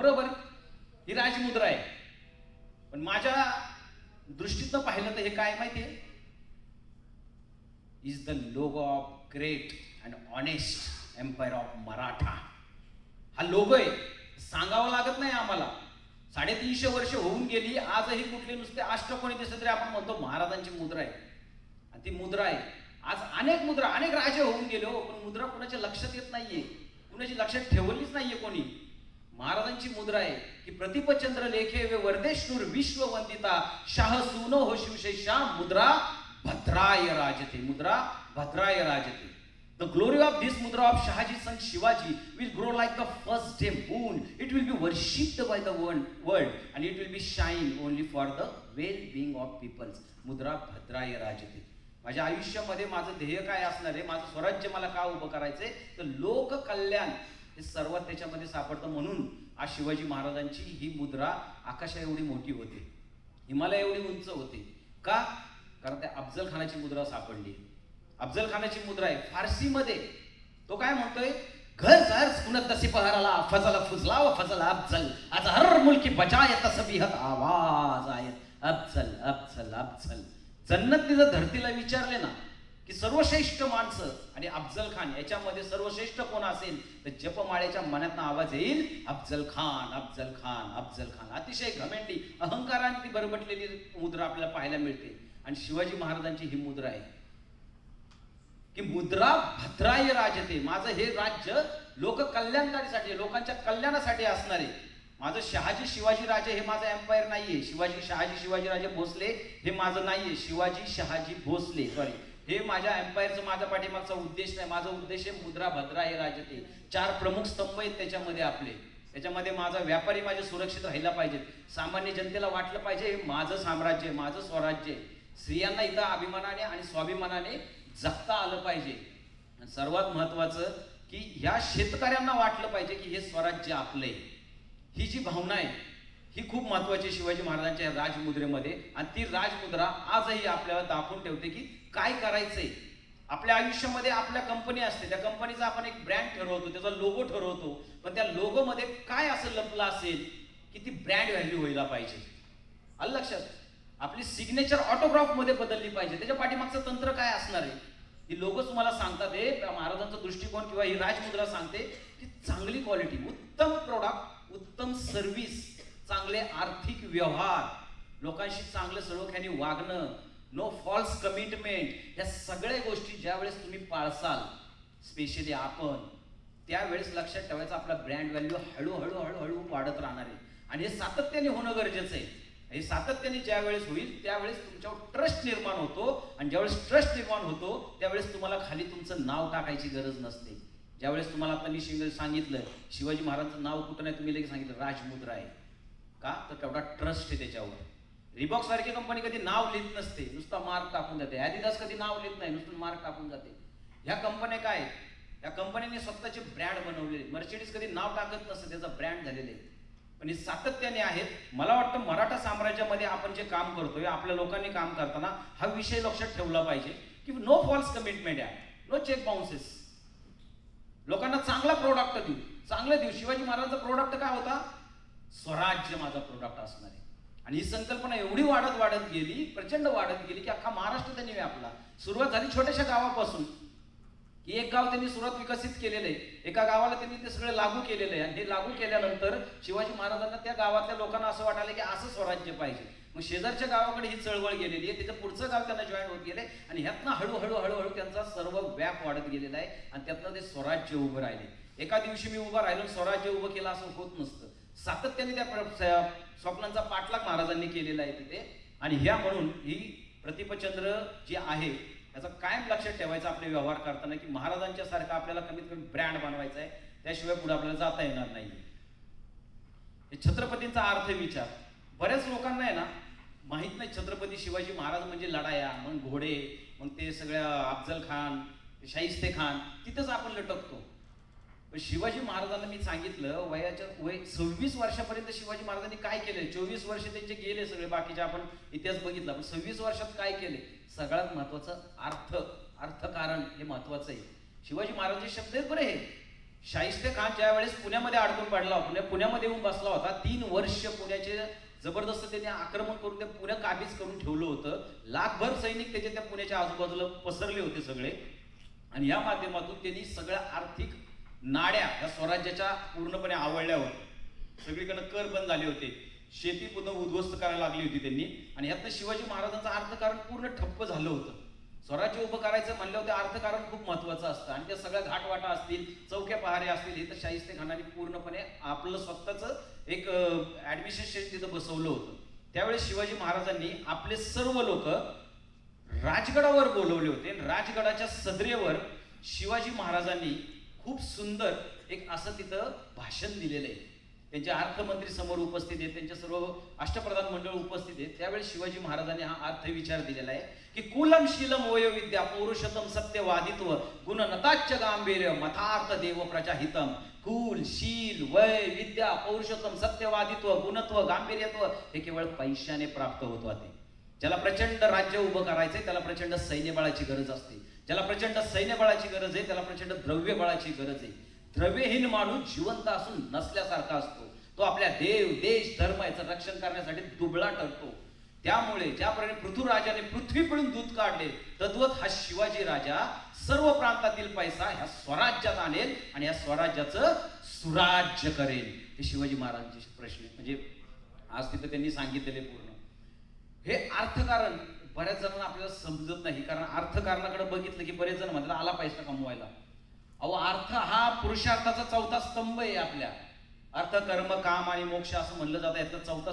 बरोबर? ही राजमुद्रा आहे. पण माझ्या दृष्टीतनं पाहिलं तर हे काय माहितीये? Is the logo of great and honest empire of Maratha. हा लोगो आहे. सांगावं लागत नाही आम्हाला. साडेतीनशे वर्ष होऊन गेली आजही कुठले नुसते अष्टकोणी दिसत तरी आपण म्हणतो महाराजांची मुद्रा आहे. आणि ती मुद्रा आहे. आज अनेक मुद्रा अनेक राजे होऊन गेले हो पण मुद्रा कुणाच्या लक्षात येत नाहीये. कुणाची लक्षात ठेवलीच नाहीये कोणी. महाराजांची मुद्रा आहे की प्रतिपचंद्र लेखे वे वर्देशूर विश्व वंदिता शाह सुनो हो शिवशेषा मुद्रा भद्राय राजते मुद्रा भद्राय राजते The glory of this mudra of Shahaji son Shivaji will grow like the first day moon. It will be worshipped by the world, world and it will be shine only for the well-being of peoples. मुद्रा भद्राय राजते माझ्या आयुष्यामध्ये माझं ध्येय काय असणार आहे माझं स्वराज्य मला का उभं करायचंय तर लोक कल्याण हे सर्वात त्याच्यामध्ये सापडतं म्हणून आज शिवाजी महाराजांची ही मुद्रा आकाशा एवढी मोठी होते. हिमालय एवढी उंच होते. का? कारण त्या अफजल खानाची मुद्रा सापडली. अफजल खानाची मुद्रा आहे फारसीमध्ये. तो काय म्हणतोय? घर घर सुनत सिपहराला फजल फुजला व फजल अफजल. आज हर मुल्की बजाय तसबिहत आवाज आयत अफजल अफजल अफजल. जन्नत जर धरतीला विचारले ना की सर्वश्रेष्ठ माणसं आणि अफजल खान याच्यामध्ये सर्वश्रेष्ठ कोण असेल तर जपमाळ्याच्या मनातनं आवाज येईल अफजल खान अफजल खान अफजल खान. अतिशय घमेंडी अहंकाराने ती बरबटलेली मुद्रा आपल्याला पाहायला मिळते. आणि शिवाजी महाराजांची ही मुद्रा आहे की मुद्रा भद्राय राजते. माझं हे राज्य लोक कल्याणकारीसाठी लोकांच्या कल्याणासाठी असणारे. माझं शहाजी शिवाजी राजे हे माझं एम्पायर नाहीये. शिवाजी शहाजी शिवाजी राजे भोसले हे माझं नाहीये. शिवाजी शहाजी भोसले सॉरी हे माझ्या एम्पायरचं माझ्या पाठीमागचा उद्देश नाही. माझा उद्देश आहे मुद्रा भद्राय राजते चार प्रमुख स्तंभ आहेत त्याच्यामध्ये आपले. त्याच्यामध्ये माझा व्यापारी माझे सुरक्षित राहिला पाहिजे. सामान्य जनतेला वाटलं पाहिजे हे माझं साम्राज्य आहे माझं स्वराज्य आहे. स्त्रियांना इथं अभिमानाने आणि स्वाभिमानाने जगता आलं पाहिजे. सर्वात महत्वाचं की ह्या शेतकऱ्यांना वाटलं पाहिजे की हे स्वराज्य आपलं आहे. ही जी भावना आहे ही खूप महत्वाची शिवाजी महाराजांच्या राजमुद्रेमध्ये. आणि ती राजमुद्रा आजही आपल्याला दाखवून ठेवते की काय करायचंय. आपल्या आयुष्यामध्ये आपल्या कंपनी असते. त्या कंपनीचा आपण एक ब्रँड ठरवतो त्याचा लोगो ठरवतो. पण त्या लोगो मध्ये काय असं लपलं असेल की ती ब्रँड व्हॅल्यू व्हायला पाहिजे. आलं लक्षात? आपली सिग्नेचर ऑटोग्राफमध्ये बदलली पाहिजे. त्याच्या पाठीमागचं तंत्र काय असणार आहे? ही लोगो तुम्हाला सांगतात हे महाराजांचा दृष्टिकोन किंवा ही राजमुद्रा सांगते की चांगली क्वालिटी उत्तम प्रोडक्ट उत्तम सर्व्हिस चांगले आर्थिक व्यवहार लोकांशी चांगलं सलोख्याने वागणं नो फॉल्स कमिटमेंट या सगळ्या गोष्टी ज्यावेळेस तुम्ही पाळसाल स्पेशली आपण त्यावेळेस लक्षात ठेवायचं आपला ब्रँड व्हॅल्यू हळूहळू हळूहळू वाढत राहणार आहे. आणि हे सातत्याने होणं गरजेचं आहे. हे सातत्याने ज्या वेळेस होईल त्यावेळेस तुमच्यावर ट्रस्ट निर्माण होतो आणि ज्यावेळेस ट्रस्ट निर्माण होतो त्यावेळेस तुम्हाला खाली तुमचं नाव टाकायची गरज नसते. ज्यावेळेस तुम्हाला आता मी सांगितलं शिवाजी महाराजांचं नाव कुठं नाही तुम्ही लगेच सांगितलं राजमुद्रा आहे. का? तर तेवढा ट्रस्ट आहे त्याच्यावर. रिबॉक्स सारखी कंपनी कधी नाव लिहित नसते. नुसता मार्क टाकून जाते. ॲडिदास कधी नाव लिहित नाही नुसतं मार्क टाकून जाते. ह्या कंपन्या काय या कंपनीने स्वतःचे ब्रँड बनवलेले. मर्सिडीज कधी नाव टाकत नसतं त्याचा ब्रँड झालेले आहे. पण हे सातत्याने आहेत. मला वाटतं मराठा साम्राज्यामध्ये आपण जे काम करतोय आपल्या लोकांनी काम करताना हा विषय लक्षात ठेवला पाहिजे की नो फॉल्स कमिटमेंट आहे. नो चेक बाउन्सेस लोकांना चांगला प्रोडक्ट देऊ. चांगलं देऊ. शिवाजी महाराजांचा प्रोडक्ट काय होता? स्वराज्य माझा प्रोडक्ट असणार आहे. आणि ही संकल्पना एवढी वाढत वाढत गेली प्रचंड वाढत गेली की अख्खा महाराष्ट्र त्यांनी व्यापला. सुरुवात झाली छोट्याशा गावापासून. की एक गाव त्यांनी सुरुवात विकसित केलेलं आहे. एका गावाला त्यांनी ते सगळं लागू केलेलं आहे. आणि हे लागू केल्यानंतर शिवाजी महाराजांना त्या गावातल्या लोकांना असं वाटायला की असं स्वराज्य पाहिजे. मग शेजारच्या गावाकडे ही चळवळ गेलेली आहे. त्याचं पुढचं गाव त्यांना जॉईन होत गेले आणि ह्यातनं हळूहळू हळूहळू त्यांचा सर्व व्याप वाढत गेलेला आहे. आणि त्यातनं ते स्वराज्य उभं राहिले. एका दिवशी मी उभं राहिलो स्वराज्य उभं केलं असं होत नसतं. सातत्याने त्या स्वप्नांचा पाठलाग महाराजांनी केलेला आहे तिथे. आणि ह्या म्हणून ही प्रतिपचंद्र जी आहे याचा कायम लक्षात ठेवायचं आपले व्यवहार करताना की महाराजांच्या सारखा आपल्याला कमीत कमी ब्रँड बनवायचा आहे त्याशिवाय पुढे आपल्याला जाता येणार नाही छत्रपतींचा अर्थ विचार. बऱ्याच लोकांना आहे ना माहीत नाही छत्रपती शिवाजी महाराज म्हणजे लढाया मग घोडे मग ते सगळ्या अफजल खान शाहिस्ते खान तिथंच आपण लटकतो. शिवाजी महाराजांना मी सांगितलं वयाच्या वय सव्वीस वर्षापर्यंत शिवाजी महाराजांनी काय केले चोवीस वर्ष त्यांचे गेले सगळे बाकीचे आपण इतिहास बघितला पण सव्वीस वर्षात काय केले? सगळ्यात महत्वाचं अर्थ अर्थकारण हे महत्वाचं आहे. शिवाजी महाराजांचे शब्द आहेत बरे हे. शाहिस्ते खान ज्या वेळेस पुण्यामध्ये अडकून पडला पुण्या पुण्यामध्ये येऊन बसला होता तीन वर्ष पुण्याचे जबरदस्त त्यांनी आक्रमण करून ते पुणे काबीज करून ठेवलं होतं. लाखभर सैनिक त्याचे त्या पुण्याच्या आजूबाजूला पसरले होते सगळे. आणि या माध्यमातून त्यांनी सगळ्या आर्थिक नाड्या या स्वराज्याच्या पूर्णपणे आवळल्या होत्या सगळीकडनं कर बंद झाले होते. शेती पुन्हा उद्ध्वस्त करायला लागली होती त्यांनी. आणि यातनं शिवाजी महाराजांचं अर्थकारण पूर्ण ठप्प झालं होतं. स्वराज्य उभं करायचं म्हणल्यावर ते अर्थकारण खूप महत्वाचं असतं. आणि त्या सगळ्या घाटवाटा असतील चौक्या पहारे असतील हे तर शाहिस्ते खानाने पूर्णपणे आपलं स्वतःच एक ऍडमिनिस्ट्रेशन तिथं बसवलं होतं. त्यावेळेस शिवाजी महाराजांनी आपले सर्व लोक राजगडावर बोलवले होते. आणि राजगडाच्या सदरेवर शिवाजी महाराजांनी खूप सुंदर एक असं तिथं भाषण दिलेलं आहे. त्यांचे अर्थमंत्री समोर उपस्थित आहेत त्यांचे सर्व अष्टप्रधान मंडळ उपस्थित आहेत. त्यावेळेस शिवाजी महाराजांनी हा अर्थ विचार दिलेला आहे की कुलम शीलम वयोविद्या पौरुषतम सत्यवादित्व गुणनताच्य गांभीर्य मथार्थ देव प्रजाहितम कुल शील वय विद्या पौरुषोत्तम सत्यवादित्व गुणत्व गांभीर्यत्व हे केवळ पैशाने प्राप्त होत होते. ज्याला प्रचंड राज्य उभं करायचंय त्याला प्रचंड सैन्यबळाची गरज असते. ज्याला प्रचंड सैन्यबळाची गरज आहे त्याला प्रचंड द्रव्य बळाची गरज आहे. द्रव्यहीन माणूस जिवंत असून नसल्यासारखा असतो. तो आपल्या देव देश धर्म याचं रक्षण करण्यासाठी दुबळा ठरतो. त्यामुळे ज्याप्रमाणे पृथ्वीराजाने पृथ्वी पिळून दूध काढले तद्वत हा शिवाजी राजा सर्व प्रांतातील पैसा ह्या स्वराज्यात आणेल आणि या स्वराज्याचं सुराज्य करेल. हे शिवाजी महाराजांचे प्रश्न म्हणजे आज तिथं त्यांनी सांगितलेले पूर्ण. हे अर्थकारण बऱ्याच जणांना आपल्याला समजत नाही कारण अर्थकारणाकडे बघितलं की बरेच जण म्हणतात आला पैसा कमवायला. अहो अर्थ हा पुरुषार्थाचा चौथा स्तंभ आहे आपल्या. अर्थ कर्म काम आणि मोक्ष असं म्हणलं जातं यातला चौथा